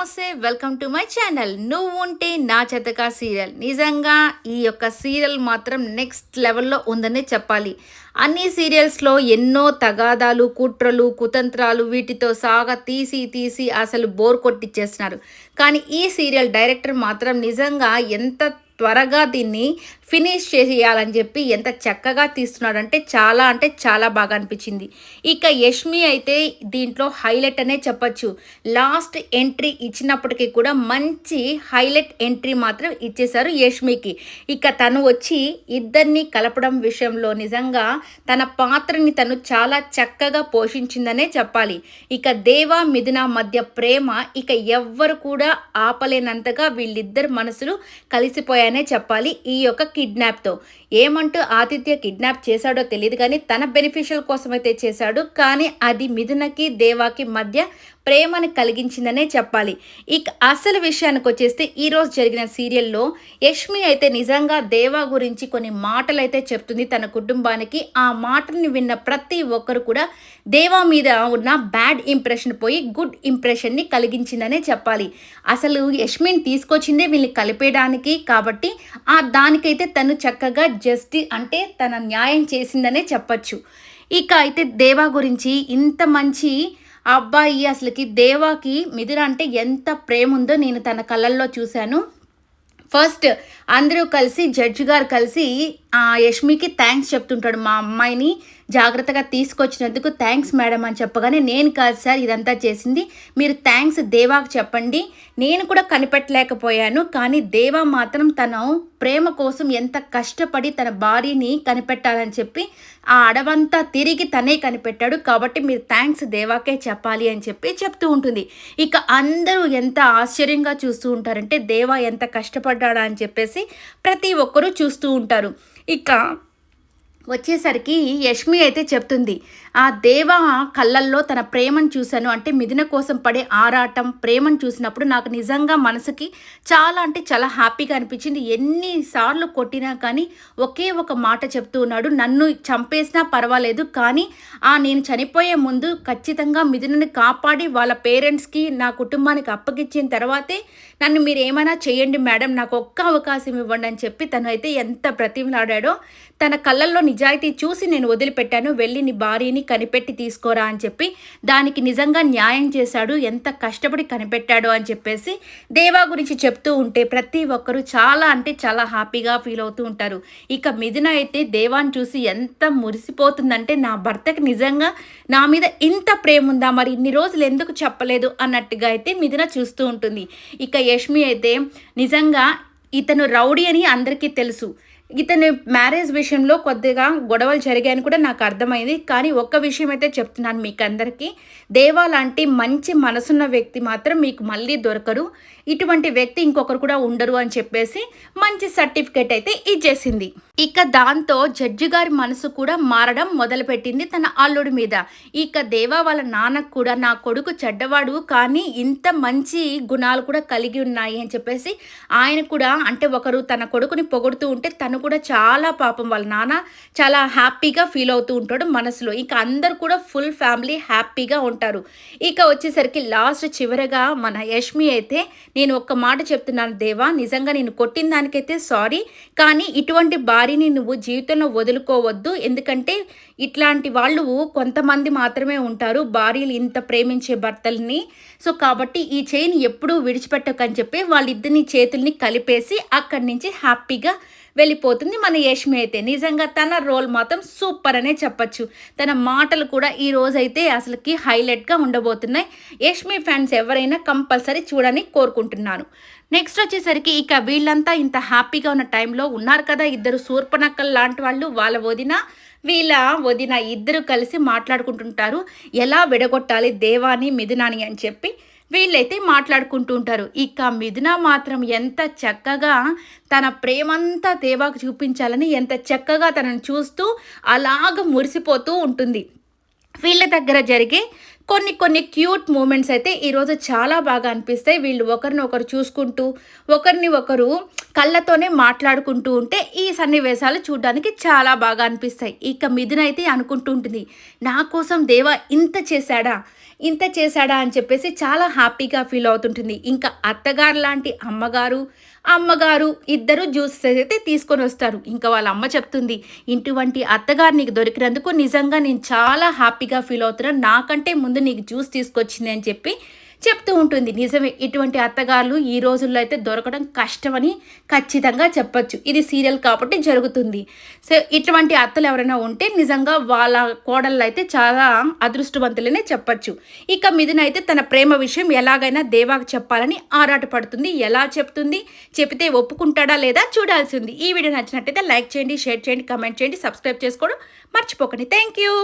నమస్తే welcome to my channel. నువ్వు ఉంటే నా చెత్తకా సీరియల్. నిజంగా ఈ యొక్క సీరియల్ మాత్రం నెక్స్ట్ లెవెల్లో ఉందని చెప్పాలి. అన్ని సీరియల్స్లో ఎన్నో తగాదాలు కుట్రలు కుతంత్రాలు వీటితో సాగా తీసి తీసి అసలు బోర్ కొట్టిచ్చేస్తున్నారు. కానీ ఈ సీరియల్ డైరెక్టర్ మాత్రం నిజంగా ఎంత త్వరగా దీన్ని ఫినిష్ చేసేయాలని చెప్పి ఎంత చక్కగా తీస్తున్నాడంటే చాలా అంటే చాలా బాగా అనిపించింది. ఇక యష్మి అయితే దీంట్లో హైలైట్ అనే చెప్పచ్చు. లాస్ట్ ఎంట్రీ ఇచ్చినప్పటికీ కూడా మంచి హైలైట్ ఎంట్రీ మాత్రం ఇచ్చేశారు యష్మికి. ఇక తను వచ్చి ఇద్దరిని కలపడం విషయంలో నిజంగా తన పాత్రని తను చాలా చక్కగా పోషించిందనే చెప్పాలి. ఇక దేవా మిథున మధ్య ప్రేమ ఇక ఎవ్వరు కూడా ఆపలేనంతగా వీళ్ళిద్దరు మనసులు కలిసిపోయానే చెప్పాలి. ఈ యొక్క kidnapped. ఏమంటూ ఆదిత్య కిడ్నాప్ చేశాడో తెలియదు కానీ తన బెనిఫిషియల్ కోసమైతే చేశాడు. కానీ అది మిథునకి దేవాకి మధ్య ప్రేమను కలిగించిందనే చెప్పాలి. ఇక అసలు విషయానికి వచ్చేస్తే ఈరోజు జరిగిన సీరియల్లో యష్మి అయితే నిజంగా దేవా గురించి కొన్ని మాటలు అయితే చెప్తుంది తన కుటుంబానికి. ఆ మాటని విన్న ప్రతి ఒక్కరు కూడా దేవా మీద ఉన్న బ్యాడ్ ఇంప్రెషన్ పోయి గుడ్ ఇంప్రెషన్ని కలిగించిందనే చెప్పాలి. అసలు యష్మిని తీసుకొచ్చిందే వీళ్ళని కలిపేయడానికి కాబట్టి ఆ దానికైతే తను చక్కగా జస్టి అంటే తన న్యాయం చేసిందనే చెప్పచ్చు. ఇక అయితే దేవా గురించి ఇంత మంచి అబ్బాయి అసలుకి దేవాకి మిథున అంటే ఎంత ప్రేమ ఉందో నేను తన కళ్ళల్లో చూశాను. ఫస్ట్ అందరూ కలిసి జడ్జి గారు కలిసి యష్మికి థ్యాంక్స్ చెప్తుంటాడు మా అమ్మాయిని. జాగ్రత్తగా తీసుకొచ్చినందుకు థ్యాంక్స్ మేడం అని చెప్పగానే నేను కాదు సార్ ఇదంతా చేసింది. మీరు థ్యాంక్స్ దేవాకు చెప్పండి. నేను కూడా కనిపెట్టలేకపోయాను కానీ దేవా మాత్రం తన ప్రేమ కోసం ఎంత కష్టపడి తన భార్యని కనిపెట్టాలని చెప్పి ఆ అడవంతా తిరిగి తనే కనిపెట్టాడు. కాబట్టి మీరు థ్యాంక్స్ దేవాకే చెప్పాలి అని చెప్పి చెప్తూ ఉంటుంది. ఇక అందరూ ఎంత ఆశ్చర్యంగా చూస్తూ ఉంటారంటే దేవా ఎంత కష్టపడ్డాడా అని చెప్పేసి ప్రతి ఒక్కరూ చూస్తూ ఉంటారు. ఇక వచ్చేసరికి యష్మి అయితే చెప్తుంది ఆ దేవ కళ్ళల్లో తన ప్రేమను చూశాను. అంటే మిథున కోసం పడే ఆరాటం ప్రేమను చూసినప్పుడు నాకు నిజంగా మనసుకి చాలా అంటే చాలా హ్యాపీగా అనిపించింది. ఎన్నిసార్లు కొట్టినా కానీ ఒకే ఒక మాట చెప్తూ ఉన్నాడు. నన్ను చంపేసినా పర్వాలేదు కానీ ఆ నేను చనిపోయే ముందు ఖచ్చితంగా మిథునని కాపాడి వాళ్ళ పేరెంట్స్కి నా కుటుంబానికి అప్పగించిన తర్వాతే నన్ను మీరు ఏమైనా చేయండి మేడం. నాకు ఒక్క అవకాశం ఇవ్వండి అని చెప్పి తను అయితే ఎంత ప్రతిమలాడాడో తన కళ్ళల్లో నిజాయితీ చూసి నేను వదిలిపెట్టాను. వెళ్ళి నీ భార్యని కనిపెట్టి తీసుకోరా అని చెప్పి దానికి నిజంగా న్యాయం చేశాడు. ఎంత కష్టపడి కనిపెట్టాడు అని చెప్పేసి దేవా గురించి చెప్తూ ఉంటే ప్రతి ఒక్కరూ చాలా అంటే చాలా హ్యాపీగా ఫీల్ అవుతూ ఉంటారు. ఇక మిథున అయితే దేవాన్ని చూసి ఎంత మురిసిపోతుందంటే నా భర్తకి నిజంగా నా మీద ఇంత ప్రేమ ఉందా? మరి ఇన్ని రోజులు ఎందుకు చెప్పలేదు? అన్నట్టుగా అయితే మిథున చూస్తూ ఉంటుంది. ఇక యష్మి అయితే నిజంగా ఇతను రౌడీ అని అందరికీ తెలుసు. ఇతని మ్యారేజ్ విషయంలో కొద్దిగా గొడవలు జరిగాయని కూడా నాకు అర్థమైంది. కానీ ఒక్క విషయం అయితే చెప్తున్నాను మీకు అందరికీ దేవా లాంటి మంచి మనసున్న వ్యక్తి మాత్రం మీకు మళ్ళీ దొరకరు. ఇటువంటి వ్యక్తి ఇంకొకరు కూడా ఉండరు అని చెప్పేసి మంచి సర్టిఫికేట్ అయితే ఇచ్చేసింది. ఇక దాంతో జడ్జి గారి మనసు కూడా మారడం మొదలుపెట్టింది తన అల్లుడి మీద. ఇక దేవా వాళ్ళ నాన్నకు కూడా నా కొడుకు చెడ్డవాడు కానీ ఇంత మంచి గుణాలు కూడా కలిగి ఉన్నాయి అని చెప్పేసి ఆయన కూడా అంటే ఒకరు తన కొడుకుని పొగుడుతూ ఉంటే తను కూడా చాలా పాపం వాళ్ళ నాన్న చాలా హ్యాపీగా ఫీల్ అవుతూ ఉంటాడు మనసులో. ఇంకా అందరు కూడా ఫుల్ ఫ్యామిలీ హ్యాపీగా ఉంటారు. ఇక వచ్చేసరికి లాస్ట్ చివరగా మన యష్మి అయితే నేను ఒక్క మాట చెప్తున్నాను దేవా నిజంగా నేను కొట్టిన దానికైతే సారీ కానీ ఇటువంటి భార్యని నువ్వు జీవితంలో వదులుకోవద్దు. ఎందుకంటే ఇట్లాంటి వాళ్ళు కొంతమంది మాత్రమే ఉంటారు భార్యలు ఇంత ప్రేమించే భర్తల్ని. సో కాబట్టి ఈ చైన్ ఎప్పుడూ విడిచిపెట్టకని చెప్పి వాళ్ళిద్దరిని చేతుల్ని కలిపేసి అక్కడి నుంచి హ్యాపీగా వెళ్ళిపోతుంది. మన యష్మి అయితే నిజంగా తన రోల్ మాత్రం సూపర్ అనే చెప్పచ్చు. తన మాటలు కూడా ఈ రోజైతే అసలుకి హైలైట్గా ఉండబోతున్నాయి. యష్మి ఫ్యాన్స్ ఎవరైనా కంపల్సరీ చూడని కోరుకుంటున్నాను నెక్స్ట్ వచ్చేసరికి ఇక వీళ్ళంతా ఇంత హ్యాపీగా ఉన్న టైంలో ఉన్నారు కదా ఇద్దరు సూర్పనక్కలు లాంటి వాళ్ళు. వాళ్ళ వదిన వీళ్ళ వదిన ఇద్దరు కలిసి మాట్లాడుకుంటుంటారు. ఎలా విడగొట్టాలి దేవాని మిథునాని అని చెప్పి వీళ్ళైతే మాట్లాడుకుంటూ ఉంటారు. ఇక మిథున మాత్రం ఎంత చక్కగా తన ప్రేమంతా దేవాకు చూపించాలని ఎంత చక్కగా తనను చూస్తూ అలాగ మురిసిపోతూ ఉంటుంది. వీళ్ళ దగ్గర జరిగే కొన్ని కొన్ని క్యూట్ మూమెంట్స్ అయితే ఈరోజు చాలా బాగా అనిపిస్తాయి. వీళ్ళు ఒకరిని ఒకరు చూసుకుంటూ ఒకరిని ఒకరు కళ్ళతోనే మాట్లాడుకుంటూ ఉంటే ఈ సన్నివేశాలు చూడడానికి చాలా బాగా అనిపిస్తాయి. ఇక మిథున అయితే అనుకుంటూ ఉంటుంది నా కోసం దేవా ఇంత చేశాడా? ఇంత చేశాడా? అని చెప్పేసి చాలా హ్యాపీగా ఫీల్ అవుతుంటుంది. ఇంకా అత్తగారు లాంటి అమ్మగారు అమ్మగారు ఇద్దరు జ్యూసెస్ అయితే తీసుకొని వస్తారు. ఇంకా వాళ్ళ అమ్మ చెప్తుంది ఇటువంటి అత్తగారు నీకు దొరికినందుకు నిజంగా నేను చాలా హ్యాపీగా ఫీల్ అవుతున్నాను నాకంటే ముందు నీకు జ్యూస్ తీసుకొచ్చింది అని చెప్పి చెప్తూ ఉంటుంది. నిజమే ఇటువంటి అత్తగారులు ఈ రోజుల్లో అయితే దొరకడం కష్టమని ఖచ్చితంగా చెప్పచ్చు. ఇది సీరియల్ కాబట్టి జరుగుతుంది. సో ఇటువంటి అత్తలు ఎవరైనా ఉంటే నిజంగా వాళ్ళ కోడళ్ళు అయితే చాలా అదృష్టవంతులనే చెప్పచ్చు. ఇక మిథునైతే తన ప్రేమ విషయం ఎలాగైనా దేవాకు చెప్పాలని ఆరాటపడుతుంది. ఎలా చెప్తుంది? చెప్తే ఒప్పుకుంటాడా లేదా చూడాల్సింది. ఈ వీడియో నచ్చినట్టయితే లైక్ చేయండి షేర్ చేయండి కమెంట్ చేయండి సబ్స్క్రైబ్ చేసుకోవడం మర్చిపోకండి. Thank you.